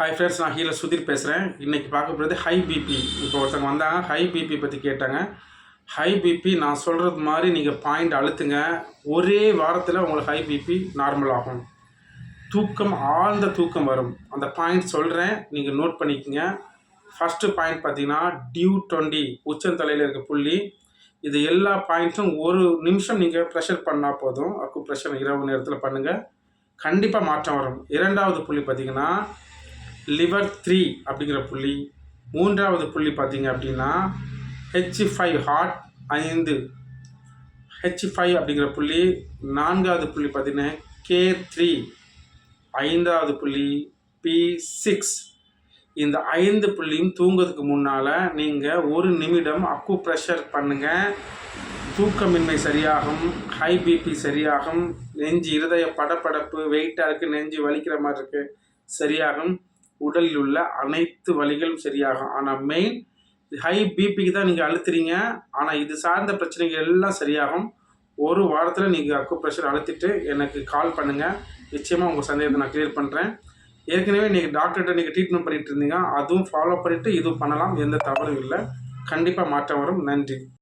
Hi friends நான் healer Sudhir பேசுகிறேன் இன்றைக்கி பார்க்க போகிறது ஹை பிபி இப்போ ஒருத்தவங்க வந்தாங்க ஹை பிபி பற்றி கேட்டாங்க. ஹை பிபி நான் சொல்கிறது மாதிரி நீங்கள் பாயிண்ட் அழுத்துங்க. ஒரே வாரத்தில் உங்களுக்கு ஹை பிபி நார்மல் ஆகும். தூக்கம் ஆழ்ந்த தூக்கம் வரும். அந்த பாயிண்ட் சொல்கிறேன் நீங்கள் நோட் பண்ணிக்கோங்க. ஃபஸ்ட்டு பாயிண்ட் பார்த்தீங்கன்னா டியூ டுவெண்ட்டி உச்சந்தலையில் இருக்க புள்ளி. இது எல்லா பாயிண்ட்ஸும் ஒரு நிமிஷம் நீங்கள் ப்ரெஷர் பண்ணால் போதும். அக்கு ப்ரெஷர் இரவு நேரத்தில் பண்ணுங்கள் கண்டிப்பாக மாற்றம் வரும். இரண்டாவது புள்ளி பார்த்தீங்கன்னா லிவர் த்ரீ அப்படிங்கிற புள்ளி. மூன்றாவது புள்ளி பார்த்தீங்க அப்படின்னா ஹெச் ஃபைவ் ஹார்ட் ஐந்து. ஹெச் ஃபைவ் அப்படிங்கிற புள்ளி நான்காவது புள்ளி பார்த்தீங்கன்னா கே த்ரீ ஐந்தாவது புள்ளி பி சிக்ஸ் இந்த ஐந்து புள்ளியும் தூங்குறதுக்கு முன்னால் நீங்கள் ஒரு நிமிடம் அக்கு ப்ரெஷர் பண்ணுங்கள் தூக்கமின்மை சரியாகும் ஹை பிபி சரியாகும் நெஞ்சு இருதய படப்படப்பு வெயிட்டாக இருக்குது நெஞ்சு வலிக்கிற மாதிரி இருக்குது சரியாகும். உடலில் உள்ள அனைத்து வலிகளும் சரியாகும். ஆனால் மெயின் ஹை பிபிக்கு தான் நீங்கள் அழுத்துறீங்க. ஆனால் இது சார்ந்த பிரச்சனைகள் எல்லாம் சரியாகும். ஒரு வாரத்தில் நீங்கள் அக்கு ப்ரெஷர் அழுத்திட்டு எனக்கு கால் பண்ணுங்கள் நிச்சயமாக உங்கள் சந்தேகத்தை நான் கிளியர் பண்ணுறேன் ஏற்கனவே நீங்கள் டாக்டர்கிட்ட நீங்கள் ட்ரீட்மெண்ட் பண்ணிட்டு இருந்தீங்க. அதுவும் ஃபாலோ பண்ணிவிட்டு இதுவும் பண்ணலாம். எந்த தவறும் இல்லை. கண்டிப்பாக மாற்றம் வரும். நன்றி.